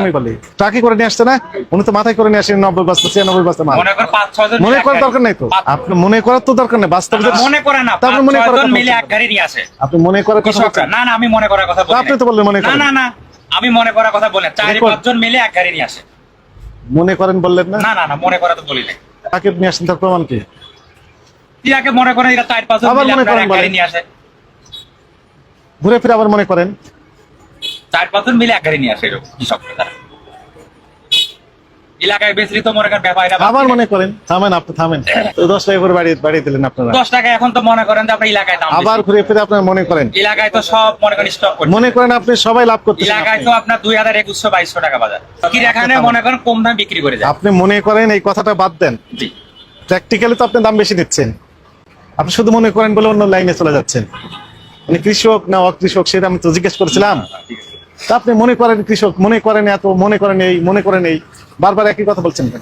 আমি ট্রাকে করে নিয়ে আসছে না? উনি তো মাথায় করে নিয়ে আসেন নব্বই বস্তা ছিয়ানব্বই বস্তা মাল। মনে কর পাঁচ ছয় জন মনে মিলে করার দরকার নাই তো? আপনি মনে করার তো দরকার নেই বাস্তব মনে করে না মনে করার মিলে এক গাড়ি নিয়ে আসে। আপনি মনে করার কথা না না আমি মনে করার কথা বলি আপনি তো বললেন মনে করেন। না না আমি মনে করার কথা বলি না। পাঁচজন মিলে এক গাড়ি নিয়ে আসে। মনে করেন বললেন না? না না না মনে করা তো বলি নাই ট্রাকে নিয়ে আসেন তার প্রমাণ কি? ইয়াকে মনে করেন এরা চার পাঁচজন মিলে এক গাড়ি নিয়ে আসে। ঘুরে ফিরে আবার মনে করেন। চার পাঁচজন মিলে এক গাড়ি নিয়ে আসে এরকম কৃষকরা তারা। এলাকায় বেশি তো মনে করেন ব্যাপারীরা আবার মনে করেন থামেন আপনি থামেন। তো দশ টাকা করে বাড়িয়ে বাড়িয়ে দিলেন আপনারা। দশ টাকা এখন তো মনে করেন যে আপনার এলাকায় দাম আবার ঘুরে ফিরে আপনারা মনে করেন। এলাকায় তো সব মনে করেন স্টক করছে। মনে করেন আপনি সবাই লাভ করতেছেন এলাকায় তো আপনার দুই হাজার একুশশো বাইশশো টাকা বাজার। এখানে মনে করেন কম দাম বিক্রি করে যায়। আপনি মনে করেন এই কথাটা বাদ দেন। জি। প্র্যাকটিক্যালি তো আপনি দাম বেশি দিচ্ছেন। আপনি শুধু মনে করেন বলে অন্য লাইনে চলে যাচ্ছেন। মানে কৃষক না অকৃষক সেটা আমি তো জিজ্ঞেস করেছিলাম। আপনি মনে করেন কৃষক, মনে করেন এত, মনে করেন এই, মনে করেন এই, বারবার একই কথা বলছেন কেন?